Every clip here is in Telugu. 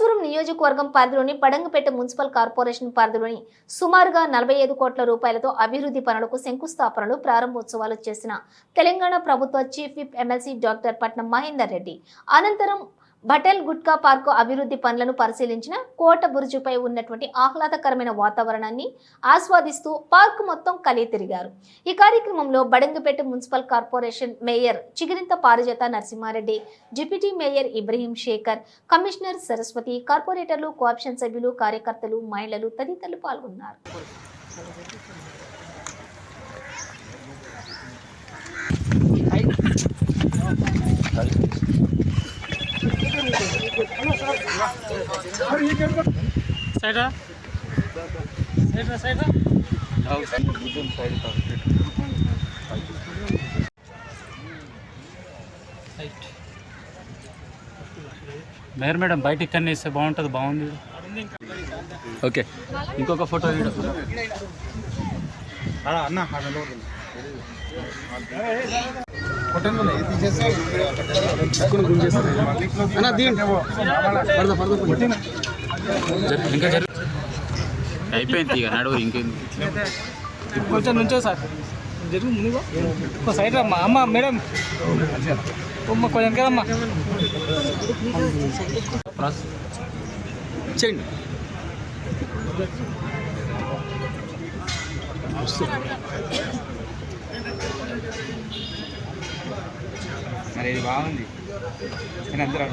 మల్లేశ్వరం నియోజకవర్గం పరిధిలోని పడంగపేట మున్సిపల్ కార్పొరేషన్ పరిధిలోని సుమారుగా నలభై ఐదు కోట్ల రూపాయలతో అభివృద్ధి పనులకు శంకుస్థాపనలు ప్రారంభోత్సవాలు చేసిన తెలంగాణ ప్రభుత్వ చీఫ్ విప్ ఎమ్మెల్సీ డాక్టర్ పట్నం మహేందర్ రెడ్డి. అనంతరం బటెల్ గుట్కా పార్కు అభివృద్ధి పనులను పరిశీలించిన కోట బురుజుపై ఉన్నటువంటి ఆహ్లాదకరమైన వాతావరణాన్ని ఆస్వాదిస్తూ పార్కు మొత్తం కలిగి తిరిగారు. ఈ కార్యక్రమంలో Badangpet municipal corporation mayor Chigirintha Parijatha Narasimhareddy deputy mayor Ibrahim Shekar commissioner Saraswathi కార్పొరేటర్లు కోఆప్షన్ సభ్యులు కార్యకర్తలు మహిళలు తదితరులు పాల్గొన్నారు. సైడా సైడా సైడా మేర్ మేడం బయట ఇక్కడ ఇస్తే బాగుంటుంది బాగుంది ఓకే ఇంకొక ఫోటో అన్న ఇంకా జరు అయిపోయింది ఇక నడువు ఇంకేంది? కొంచెం నుంచో సార్. జరుగు ముందుగా ఒక సైడ్ రమ్మా అమ్మ. మేడం. అమ్మ కొంచెం కదమ్మా చేయండి. మరి ఇది బాగుంది. నేను అందరూ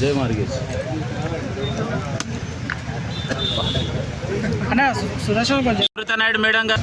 జై మార్గేష్. అన్న సుదర్శన్ కొంచెం అమృత నాయుడు మేడం గారు.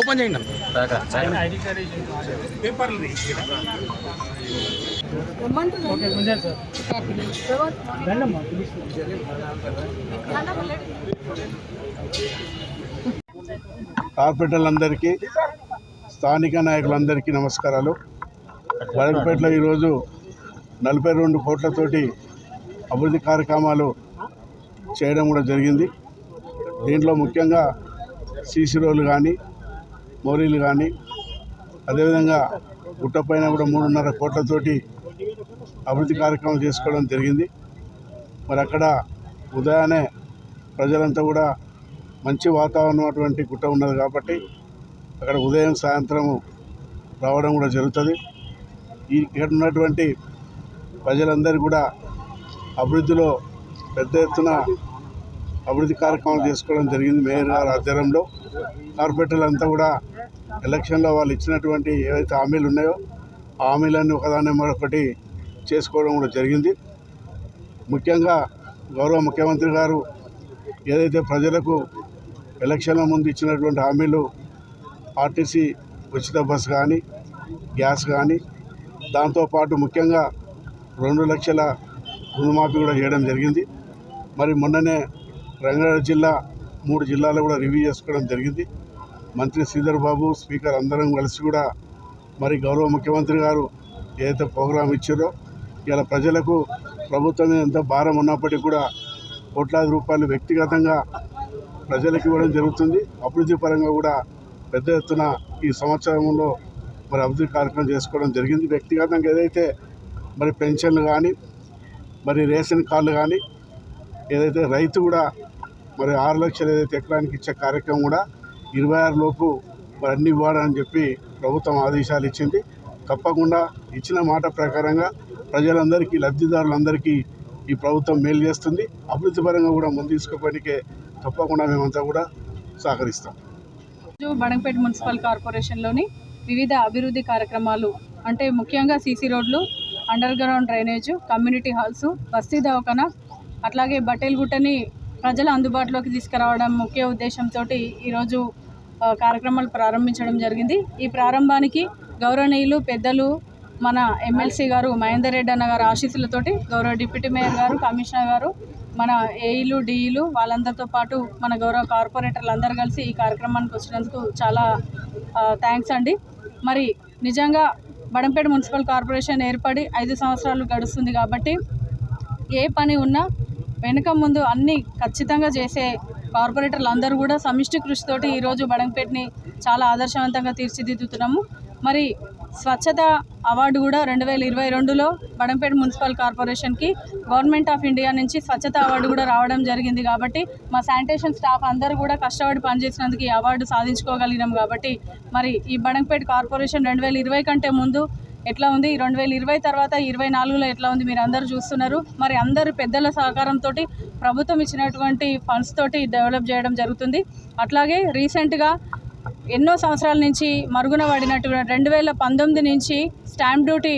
ఓపెన్ చేయండి. ఓకే కొంచెం సార్ రండమ్మా కార్పొరేటర్లందరికీ స్థానిక నాయకులందరికీ నమస్కారాలు. బడంపేటలో ఈరోజు నలభై రెండు కోట్లతోటి అభివృద్ధి కార్యక్రమాలు చేయడం కూడా జరిగింది. దీంట్లో ముఖ్యంగా సీసీ రోలు కానీ మోరీలు కానీ అదేవిధంగా గుట్టపైన కూడా మూడున్నర కోట్లతోటి అభివృద్ధి కార్యక్రమం చేసుకోవడం జరిగింది. మరి అక్కడ ఉదయాన్నే ప్రజలంతా కూడా మంచి వాతావరణం అటువంటి గుట్ట ఉన్నది కాబట్టి అక్కడ ఉదయం సాయంత్రం రావడం కూడా జరుగుతుంది. ఈ ఇక్కడ ఉన్నటువంటి ప్రజలందరూ కూడా అభివృద్ధిలో పెద్ద ఎత్తున అభివృద్ధి కార్యక్రమాలు చేసుకోవడం జరిగింది మేయర్ గారి ఆధ్వర్యంలో. కార్పొరేటర్లంతా కూడా ఎలక్షన్లో వాళ్ళు ఇచ్చినటువంటి ఏవైతే హామీలు ఉన్నాయో ఆ హామీలన్నీ ఒకదాన్ని మరొకటి చేసుకోవడం కూడా జరిగింది. ముఖ్యంగా గౌరవ ముఖ్యమంత్రి గారు ఏదైతే ప్రజలకు ఎలక్షన్ల ముందు ఇచ్చినటువంటి హామీలు ఆర్టీసీ ఉచిత బస్ కానీ గ్యాస్ కానీ దాంతోపాటు ముఖ్యంగా రెండు లక్షల రుణమాఫీ కూడా చేయడం జరిగింది. మరి మొన్ననే రంగారెడ్డి జిల్లా మూడు జిల్లాలు కూడా రివ్యూ చేసుకోవడం జరిగింది. మంత్రి శ్రీధర్ బాబు స్పీకర్ అందరం కలిసి కూడా మరి గౌరవ ముఖ్యమంత్రి గారు ఏదైతే ప్రోగ్రాం ఇచ్చారో ఇలా ప్రజలకు ప్రభుత్వం మీద ఎంత భారం ఉన్నప్పటికీ కూడా కోట్లాది రూపాయలు వ్యక్తిగతంగా ప్రజలకు ఇవ్వడం జరుగుతుంది. అభివృద్ధి పరంగా కూడా పెద్ద ఎత్తున ఈ సంవత్సరంలో మరి అభివృద్ధి కార్యక్రమం చేసుకోవడం జరిగింది. వ్యక్తిగతంగా ఏదైతే మరి పెన్షన్లు కానీ మరి రేషన్ కార్డులు కానీ ఏదైతే రైతు కూడా మరి ఆరు లక్షలు ఏదైతే ఎకరానికి ఇచ్చే కార్యక్రమం కూడా ఇరవై ఆరు లోపు మరి అన్ని ఇవ్వాలని చెప్పి ప్రభుత్వం ఆదేశాలు ఇచ్చింది. తప్పకుండా ఇచ్చిన మాట ప్రకారంగా ప్రజలందరికీ లబ్ధిదారులందరికీ ఈ ప్రభుత్వం మేలు చేస్తుంది. అభివృద్ధి పరంగా కూడా ముందు తీసుకోవడానికే తప్పకుండా మేమంతా కూడా సహకరిస్తాం. బడంపేట మున్సిపల్ కార్పొరేషన్లోని వివిధ అభివృద్ధి కార్యక్రమాలు అంటే ముఖ్యంగా సీసీ రోడ్లు underground drainage community halls బస్తీ దవాఖాన అట్లాగే బట్టేల్గుట్టని ప్రజల అందుబాటులోకి తీసుకురావడం ముఖ్య ఉద్దేశంతో ఈరోజు కార్యక్రమాలు ప్రారంభించడం జరిగింది. ఈ ప్రారంభానికి గౌరవనీయులు పెద్దలు మన ఎమ్మెల్సీ గారు మహేందర్ రెడ్డి అన్న గారు ఆశీస్సులతోటి గౌరవ డిప్యూటీ మేయర్ గారు కమిషనర్ గారు మన ఏఈలు డిఈలు వాళ్ళందరితో పాటు మన గౌరవ కార్పొరేటర్లు అందరూ కలిసి ఈ కార్యక్రమానికి వచ్చినందుకు చాలా థ్యాంక్స్ అండి. మరి నిజంగా బడంపేట మున్సిపల్ కార్పొరేషన్ ఏర్పడి ఐదు సంవత్సరాలు గడుస్తుంది కాబట్టి ఏ పని ఉన్నా వెనుక ముందు అన్నీ ఖచ్చితంగా చేసే కార్పొరేటర్లు అందరూ కూడా సమిష్టి కృషితోటి ఈరోజు బడంపేటని చాలా ఆదర్శవంతంగా తీర్చిదిద్దుతున్నాము. మరి స్వచ్ఛత అవార్డు కూడా రెండు వేల ఇరవై రెండులో బడంపేట మున్సిపల్ కార్పొరేషన్కి గవర్నమెంట్ ఆఫ్ ఇండియా నుంచి స్వచ్ఛత అవార్డు కూడా రావడం జరిగింది కాబట్టి మా శానిటేషన్ స్టాఫ్ అందరూ కూడా కష్టపడి పనిచేసినందుకు ఈ అవార్డు సాధించుకోగలిగినాం కాబట్టి మరి ఈ బడంపేట కార్పొరేషన్ రెండు వేల ఇరవై కంటే ముందు ఎట్లా ఉంది? రెండు వేల ఇరవై తర్వాత ఇరవై నాలుగులో ఎట్లా ఉంది? మీరు అందరూ చూస్తున్నారు. మరి అందరు పెద్దల సహకారంతో ప్రభుత్వం ఇచ్చినటువంటి ఫండ్స్ తోటి డెవలప్ చేయడం జరుగుతుంది. అట్లాగే రీసెంట్గా ఎన్నో సంవత్సరాల నుంచి మరుగున పడినటువంటి రెండు వేల పంతొమ్మిది నుంచి స్టాంప్ డ్యూటీ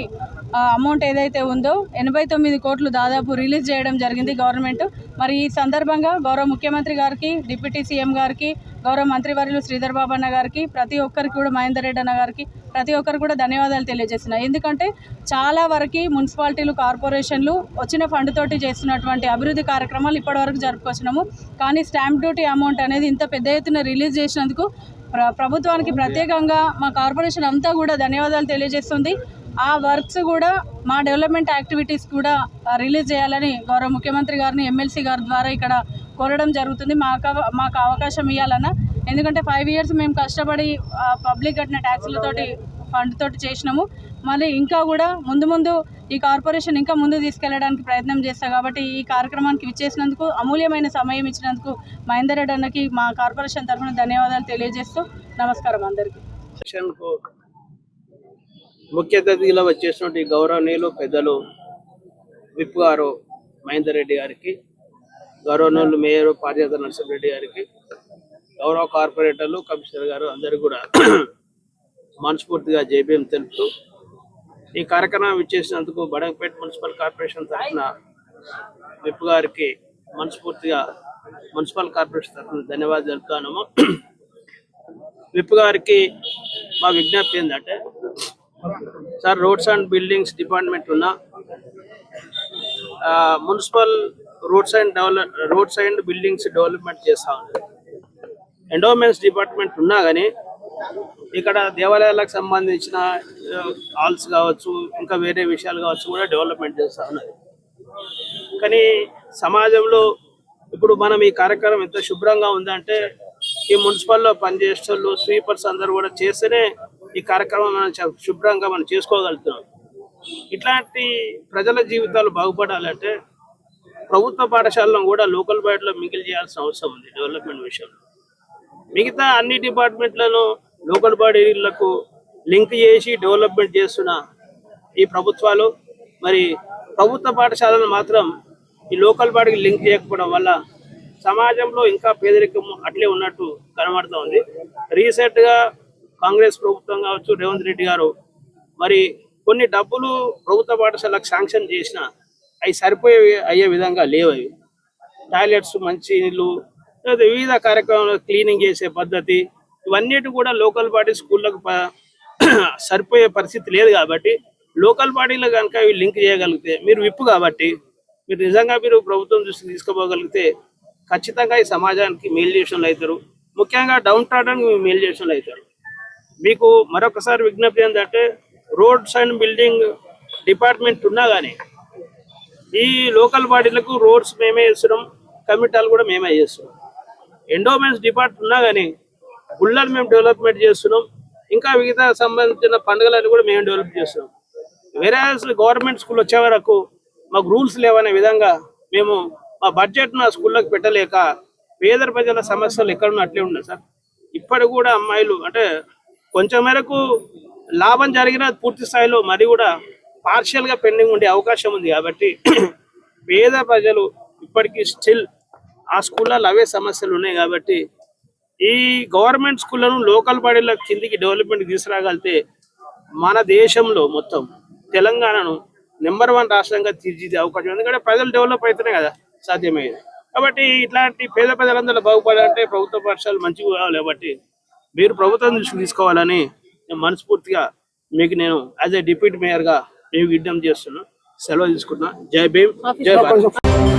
అమౌంట్ ఏదైతే ఉందో ఎనభై తొమ్మిది కోట్లు దాదాపు రిలీజ్ చేయడం జరిగింది గవర్నమెంట్. మరి ఈ సందర్భంగా గౌరవ ముఖ్యమంత్రి గారికి డిప్యూటీ సీఎం గారికి గౌరవ మంత్రివర్యులు శ్రీధర్ బాబు అన్న గారికి ప్రతి ఒక్కరికి కూడా మహేందర్ రెడ్డి అన్న గారికి ప్రతి ఒక్కరికి కూడా ధన్యవాదాలు తెలియజేస్తున్నాయి ఎందుకంటే చాలా వరకు మున్సిపాలిటీలు కార్పొరేషన్లు వచ్చిన ఫండ్ తోటి చేస్తున్నటువంటి అభివృద్ధి కార్యక్రమాలు ఇప్పటివరకు జరుపుకొచ్చినాము. కానీ స్టాంప్ డ్యూటీ అమౌంట్ అనేది ఇంత పెద్ద ఎత్తున రిలీజ్ చేసినందుకు ప్ర ప్రభుత్వానికి ప్రత్యేకంగా మా కార్పొరేషన్ అంతా కూడా ధన్యవాదాలు తెలియజేస్తుంది. ఆ వర్క్స్ కూడా మా డెవలప్మెంట్ యాక్టివిటీస్ కూడా రిలీజ్ చేయాలని గౌరవ ముఖ్యమంత్రి గారిని ఎమ్మెల్సీ గారి ద్వారా ఇక్కడ కోరడం జరుగుతుంది. మాకు అవ- మాకు అవకాశం ఇవ్వాలన్న ఎందుకంటే ఫైవ్ ఇయర్స్ మేము కష్టపడి పబ్లిక్ కట్టిన ట్యాక్సులతోటి ఫండ్ తోటి చేసినాము. మళ్ళీ ఇంకా కూడా ముందు ముందు ఈ కార్పొరేషన్ ఇంకా ముందు తీసుకెళ్ళడానికి ప్రయత్నం చేస్తా కాబట్టి ఈ కార్యక్రమానికి విచ్చేసినందుకు అమూల్యమైన సమయం ఇచ్చినందుకు మహేందర్ రెడ్డి అన్నకి మా కార్పొరేషన్ తరఫున ధన్యవాదాలు తెలియజేస్తూ నమస్కారం అందరికీ. ముఖ్య అతిథిగా వచ్చేసినటువంటి గౌరవనీయులు పెద్దలు విప్ గారు మహేందర్ రెడ్డి గారికి గౌరవనీయులు మేయర్ పార్యాత నరసింహరెడ్డి గారికి గౌరవ కార్పొరేటర్లు కమిషనర్ గారు అందరు కూడా మనస్ఫూర్తిగా జేబీఎం తెలుపుతూ ఈ కార్యక్రమం ఇచ్చేసినందుకు బడంగపేట మున్సిపల్ కార్పొరేషన్ తరఫున విప్ గారికి మనస్ఫూర్తిగా మున్సిపల్ కార్పొరేషన్ తరఫున ధన్యవాదాలు తెలుపుతాను విప్ గారికి మా విజ్ఞప్తి ఏంటంటే sir roads and buildings department ఉన్న ఆ, municipal roads and develop roads and buildings development చేస్తా ఉంది. ఎండోమెంట్స్ డిపార్ట్మెంట్ ఉన్నా కానీ ఇక్కడ దేవాలయాలకు సంబంధించిన హాల్స్ కావచ్చు ఇంకా వేరే విషయాలు కావచ్చు కూడా డెవలప్మెంట్ చేస్తా ఉన్నది. కానీ సమాజంలో ఇప్పుడు మనం ఈ కార్యక్రమం ఎంత శుభ్రంగా ఉందంటే ఈ మున్సిపల్లో పనిచేసే వాళ్ళు స్వీపర్స్ అందరూ కూడా చేస్తేనే ఈ కార్యక్రమం శుభ్రంగా మనం చేసుకోగలుగుతున్నాం. ఇట్లాంటి ప్రజల జీవితాలు బాగుపడాలంటే ప్రభుత్వ పాఠశాలను కూడా లోకల్ బయటలో మిగిలి చేయాల్సిన అవసరం ఉంది డెవలప్మెంట్ విషయంలో. మిగతా అన్ని డిపార్ట్మెంట్లను లోకల్ బాడీలకు లింక్ చేసి డెవలప్మెంట్ చేస్తున్న ఈ ప్రభుత్వాలు మరి ప్రభుత్వ పాఠశాలను మాత్రం ఈ లోకల్ బాడీకి లింక్ చేయకపోవడం వల్ల సమాజంలో ఇంకా పేదరికం అట్లే ఉన్నట్టు కనబడుతూ ఉంది. కాంగ్రెస్ ప్రభుత్వం కావచ్చు రేవంత్ రెడ్డి గారు మరి కొన్ని డబ్బులు ప్రభుత్వ పాఠశాలకు శాంక్షన్ చేసిన అవి సరిపోయే అయ్యే విధంగా లేవు అవి. టాయిలెట్స్ మంచి నీళ్ళు లేదా వివిధ కార్యక్రమాలు క్లీనింగ్ చేసే పద్ధతి ఇవన్నిటి కూడా లోకల్ బాడీ స్కూళ్ళకు సరిపోయే పరిస్థితి లేదు కాబట్టి లోకల్ బాడీలో కనుక ఇవి లింక్ చేయగలిగితే మీరు విప్పు కాబట్టి మీరు నిజంగా మీరు ప్రభుత్వం దృష్టికి తీసుకోపోగలిగితే ఖచ్చితంగా ఈ సమాజానికి మేలు చేసిన అవుతారు. ముఖ్యంగా డౌన్ టాడన్కి మేలు చేసిన అవుతారు. మీకు మరొకసారి విజ్ఞప్తి ఏంటంటే రోడ్స్ అండ్ బిల్డింగ్ డిపార్ట్మెంట్ ఉన్నా కానీ ఈ లోకల్ బాడీలకు రోడ్స్ మేమే చేస్తున్నాం కమిటాలు కూడా మేమే చేస్తున్నాం. ఎండోమెంట్స్ డిపార్ట్ ఉన్నా కానీ గుళ్ళని మేము డెవలప్మెంట్ చేస్తున్నాం ఇంకా మిగతా సంబంధించిన పండుగలన్నీ కూడా మేము డెవలప్ చేస్తున్నాం. వేరే గవర్నమెంట్ స్కూల్ వచ్చే వరకు మాకు రూల్స్ లేవనే విధంగా మేము మా బడ్జెట్ మా స్కూళ్ళకి పెట్టలేక పేద ప్రజల సమస్యలు ఎక్కడున్నా అట్లే ఉన్నాయి సార్. ఇప్పటికి కూడా అమ్మాయిలు అంటే కొంచెం మేరకు లాభం జరిగిన పూర్తి స్థాయిలో మరి కూడా పార్షియల్గా పెండింగ్ ఉండే అవకాశం ఉంది కాబట్టి పేద ప్రజలు ఇప్పటికీ స్టిల్ ఆ స్కూళ్ళలో అవే సమస్యలు ఉన్నాయి కాబట్టి ఈ గవర్నమెంట్ స్కూళ్ళను లోకల్ బాడీల కిందికి డెవలప్మెంట్ తీసుకురాగలిగితే మన దేశంలో మొత్తం తెలంగాణను నెంబర్ వన్ రాష్ట్రంగా తీర్చిదే అవకాశం ఎందుకంటే ప్రజలు డెవలప్ అయితేనే కదా సాధ్యమయ్యేది. కాబట్టి ఇట్లాంటి పేద ప్రజలందరూ బాగుపడాలంటే ప్రభుత్వ పాఠశాలలు మంచిగా కావాలి కాబట్టి మీరు ప్రభుత్వం దృష్టికి తీసుకోవాలని మనస్ఫూర్తిగా మీకు నేను యాజ్ ఏ డిప్యూటీ మేయర్గా మీకు విజ్ఞప్తి చేస్తున్నాను సెలవు తీసుకుంటున్నా. జై భీమ్. జై భారత్.